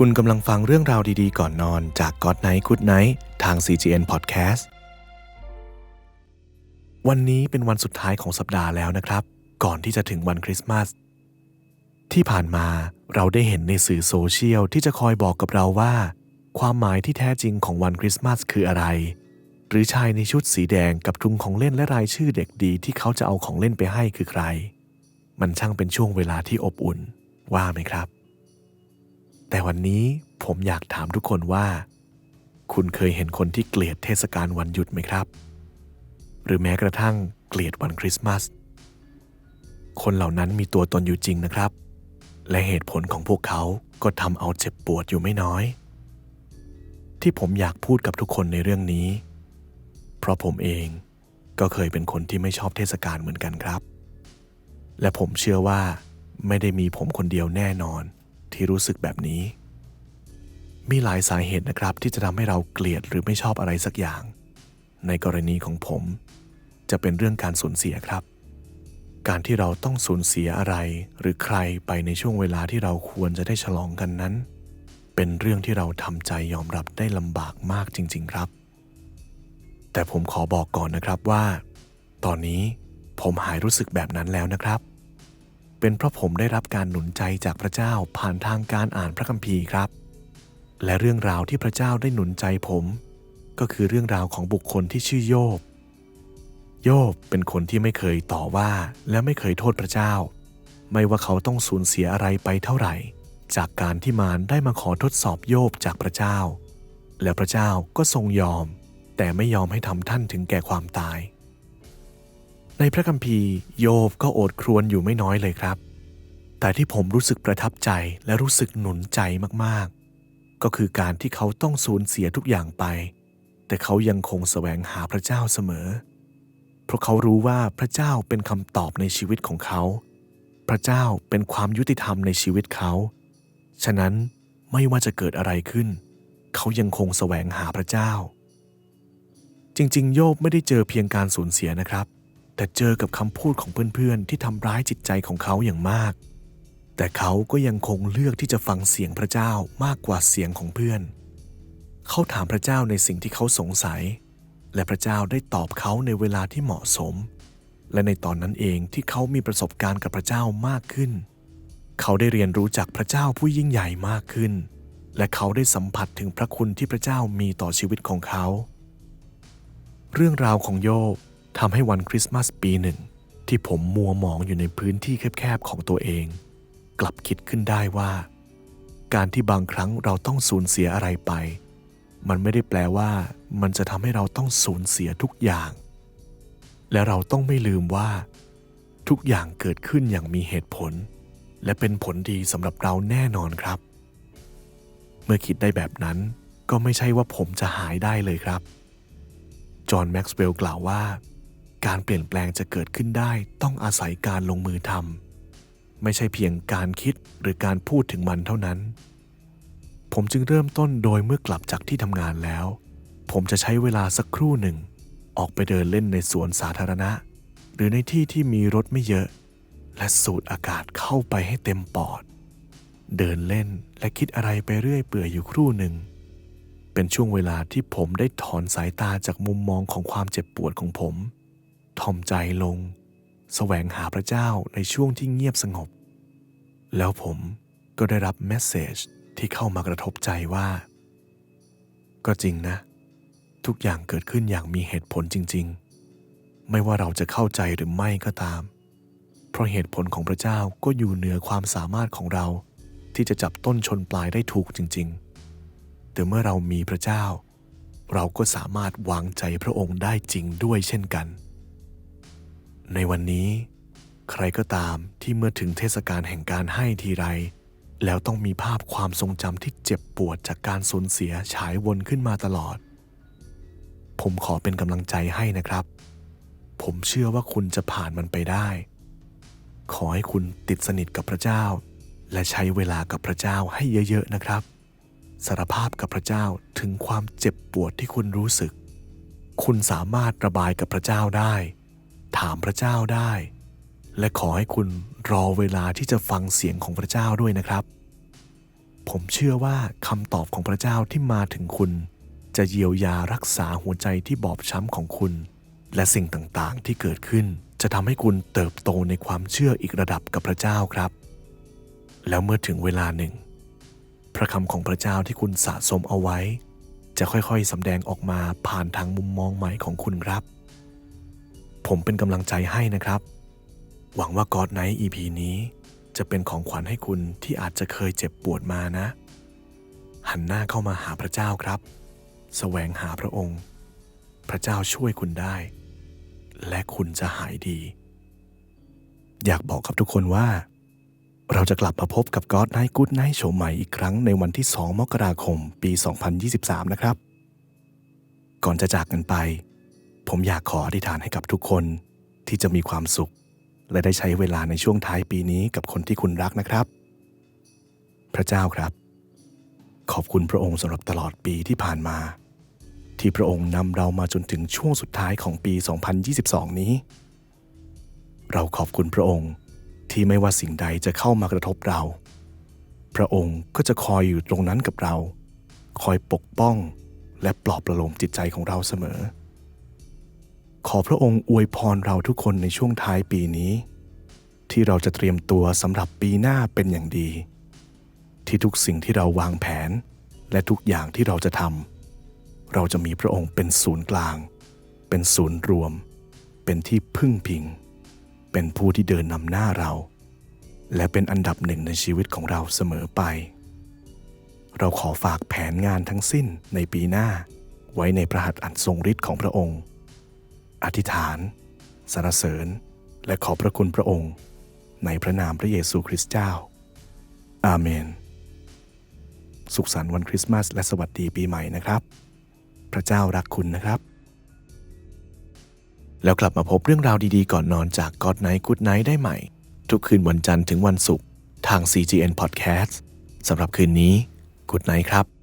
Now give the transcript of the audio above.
คุณกำลังฟังเรื่องราวดีๆ ก่อนนอนจาก God Night Good Night ทาง CGN Podcast วันนี้เป็นวันสุดท้ายของสัปดาห์แล้วนะครับ ก่อนที่จะถึงวันคริสต์มาส ที่ผ่านมาเราได้เห็นในสื่อโซเชียลที่จะคอยบอกกับเราว่า ความหมายที่แท้จริงของวันคริสต์มาสคืออะไร หรือชายในชุดสีแดงกับถุงของเล่นและรายชื่อเด็กดีที่เขาจะเอาของเล่นไปให้คือใคร มันช่างเป็นช่วงเวลาที่อบอุ่น ว่าไหมครับ แต่วันนี้ผมอยากถามทุกคนว่า คุณเคยเห็นคนที่เกลียดเทศกาลวันหยุดไหมครับ หรือแม้กระทั่งเกลียดวันคริสต์มาส คนเหล่านั้นมีตัวตนอยู่จริงนะครับ และเหตุผลของพวกเขาก็ทำเอาเจ็บปวดอยู่ไม่น้อย ที่ผมอยากพูดกับทุกคนในเรื่องนี้ เพราะผมเองก็เคยเป็นคนที่ไม่ชอบเทศกาลเหมือนกันครับ และผมเชื่อว่าไม่ได้มีผมคนเดียวแน่นอน ที่รู้สึกแบบนี้ มีหลายสาเหตุนะครับที่จะทำให้เราเกลียดหรือไม่ชอบอะไรสักอย่าง ในกรณีของผม จะเป็นเรื่องการสูญเสียครับ การที่เราต้องสูญเสียอะไร หรือใครไปในช่วงเวลาที่เราควรจะได้ฉลองกันนั้น เป็นเรื่องที่เราทำใจยอมรับได้ลำบากมากจริง ๆ ครับ แต่ผมขอบอกก่อนนะครับว่า ตอนนี้ผมหายรู้สึกแบบนั้นแล้วนะครับ เป็นเพราะผมได้รับการหนุนใจจากพระเจ้าผ่านทางการอ่านพระคัมภีร์ครับ และเรื่องราวที่พระเจ้าได้หนุนใจผม ก็คือเรื่องราวของบุคคลที่ชื่อโยบ โยบเป็นคนที่ไม่เคยต่อว่าและไม่เคยโทษพระเจ้า ไม่ว่าเขาต้องสูญเสียอะไรไปเท่าไหร่ จากการที่มารได้มาขอทดสอบโยบจากพระเจ้า และพระเจ้าก็ทรงยอม แต่ไม่ยอมให้ทำท่านถึงแก่ความตาย ในพระคัมภีร์โยบก็โอดครวญอยู่ไม่น้อยเลยครับ แต่ที่ผมรู้สึกประทับใจและรู้สึกหนุนใจมากๆ ก็คือการที่เขาต้องสูญเสียทุกอย่างไป แต่เขายังคงแสวงหาพระเจ้าเสมอ เพราะเขารู้ว่าพระเจ้าเป็นคำตอบในชีวิตของเขา พระเจ้าเป็นความยุติธรรมในชีวิตเขา ฉะนั้นไม่ว่าจะเกิดอะไรขึ้น เขายังคงแสวงหาพระเจ้า จริง ๆ โยบไม่ได้เจอเพียงการสูญเสียนะครับ แต่เจอกับคำพูดของเพื่อนๆ ที่ทำร้ายจิตใจของเขาอย่างมาก แต่เขาก็ยังคงเลือกที่จะฟังเสียงพระเจ้ามากกว่าเสียงของเพื่อน เขาถามพระเจ้าในสิ่งที่เขาสงสัย และพระเจ้าได้ตอบเขาในเวลาที่เหมาะสม และในตอนนั้นเองที่เขามีประสบการณ์กับพระเจ้ามากขึ้น เขาได้เรียนรู้จากพระเจ้าผู้ยิ่งใหญ่มากขึ้น และเขาได้สัมผัสถึงพระคุณที่พระเจ้ามีต่อชีวิตของเขา เรื่องราวของโยบ ทำให้วันคริสต์มาสปีหนึ่ง ที่ผมมัวหมองอยู่ในพื้นที่แคบๆของตัวเอง กลับคิดขึ้นได้ว่า การที่บางครั้งเราต้องสูญเสียอะไรไป มันไม่ได้แปลว่า มันจะทำให้เราต้องสูญเสียทุกอย่าง และเราต้องไม่ลืมว่า ทุกอย่างเกิดขึ้นอย่างมีเหตุผล และเป็นผลดีสำหรับเราแน่นอนครับ เมื่อคิดได้แบบนั้นก็ไม่ใช่ว่าผมจะหายได้เลยครับ จอห์นแม็กซ์เวลล์กล่าวว่า การเปลี่ยนแปลงจะเกิดขึ้นได้ต้องอาศัยการลงมือทำไม่ใช่เพียงการคิดหรือการพูดถึงมันเท่านั้น ผมจึงเริ่มต้นโดยเมื่อกลับจากที่ทำงานแล้ว ผมจะใช้เวลาสักครู่หนึ่ง ออกไปเดินเล่นในสวนสาธารณะ หรือในที่ที่มีรถไม่เยอะ และสูดอากาศเข้าไปให้เต็มปอด เดินเล่นและคิดอะไรไปเรื่อยเปื่อยอยู่ครู่หนึ่ง เป็นช่วงเวลาที่ผมได้ถอนสายตาจากมุมมองของความเจ็บปวดของผม ทอมใจลงแสวงหาพระเจ้าในช่วงที่เงียบสงบ แล้วผมก็ได้รับเมสเซจที่เข้ามากระทบใจว่า ก็จริงนะ ทุกอย่างเกิดขึ้นอย่างมีเหตุผลจริง ๆ ไม่ว่าเราจะเข้าใจหรือไม่ก็ตาม เพราะเหตุผลของพระเจ้าก็อยู่เหนือความสามารถของเรา ที่จะจับต้นชนปลายได้ถูกจริง ๆ แต่เมื่อเรามีพระเจ้า เราก็สามารถวางใจพระองค์ได้จริงด้วยเช่นกัน ในวันนี้ ใครก็ตามที่เมื่อถึงเทศกาลแห่งการให้ทีไร แล้วต้องมีภาพความทรงจำที่เจ็บปวดจากการสูญเสียฉายวนขึ้นมาตลอด ผมขอเป็นกำลังใจให้นะครับ ผมเชื่อว่าคุณจะผ่านมันไปได้ ขอให้คุณติดสนิทกับพระเจ้า และใช้เวลากับพระเจ้าให้เยอะๆนะครับสารภาพกับพระเจ้าถึงความเจ็บปวดที่คุณรู้สึก คุณสามารถระบายกับพระเจ้าได้ ถามพระเจ้าได้ และขอให้คุณรอเวลาที่จะฟังเสียงของพระเจ้าด้วยนะครับ ผมเชื่อว่าคำตอบของพระเจ้าที่มาถึงคุณ จะเยียวยารักษาหัวใจที่บอบช้ำของคุณ และสิ่งต่างๆที่เกิดขึ้นจะทำให้คุณเติบโตในความเชื่ออีกระดับกับพระเจ้าครับ แล้วเมื่อถึงเวลาหนึ่ง พระคำของพระเจ้าที่คุณสะสมเอาไว้ จะค่อยๆสำแดงออกมาผ่านทางมุมมองใหม่ของคุณครับ ผมเป็นกำลังใจให้นะครับ หวังว่ากอดไนท์ EP นี้จะเป็นของขวัญให้คุณที่อาจจะเคยเจ็บปวดมานะ หันหน้าเข้ามาหาพระเจ้าครับแสวงหาพระองค์ พระเจ้าช่วยคุณได้ และคุณจะหายดี อยากบอกกับทุกคนว่า เราจะกลับมาพบกับ God Night Good Night โชว์ใหม่อีกครั้งในวันที่ 2 มกราคม ปี 2023 นะครับ ก่อนจะจากกันไป ผมอยากขออธิษฐานให้กับทุกคนที่จะมีความสุข และได้ใช้เวลาในช่วงท้ายปีนี้กับคนที่คุณรักนะครับ พระเจ้าครับ ขอบคุณพระองค์สำหรับตลอดปีที่ผ่านมา ที่พระองค์นำเรามาจนถึงช่วงสุดท้ายของปี 2022 นี้ เราขอบคุณพระองค์ที่ไม่ว่าสิ่งใดจะเข้ามากระทบเรา พระองค์ก็จะคอยอยู่ตรงนั้นกับเรา คอยปกป้องและปลอบประโลมจิตใจของเราเสมอ ขอพระองค์อวยพรเราทุกคนในช่วงท้ายปีนี้ ที่เราจะเตรียมตัวสำหรับปีหน้าเป็นอย่างดี ที่ทุกสิ่งที่เราวางแผน และทุกอย่างที่เราจะทำเราจะมีพระองค์เป็นศูนย์กลาง เป็นศูนย์รวม เป็นที่พึ่งพิง เป็นผู้ที่เดินนำหน้าเรา และเป็นอันดับหนึ่งในชีวิตของเราเสมอไป เราขอฝากแผนงานทั้งสิ้นในปีหน้า ไว้ในพระหัตถ์อันทรงฤทธิ์ของพระองค์ อธิษฐาน สรรเสริญ และขอบพระคุณพระองค์ ในพระนามพระเยซูคริสต์เจ้า อาเมน สุขสันต์วันคริสต์มาสและสวัสดีปีใหม่นะครับ พระเจ้ารักคุณนะครับ แล้วกลับมาพบเรื่องราวดีๆ ก่อนนอนจาก God Night Good Night ได้ใหม่ ทุกคืนวันจันทร์ถึงวันศุกร์ทาง CGN Podcast สำหรับคืนนี้ Good Night ครับ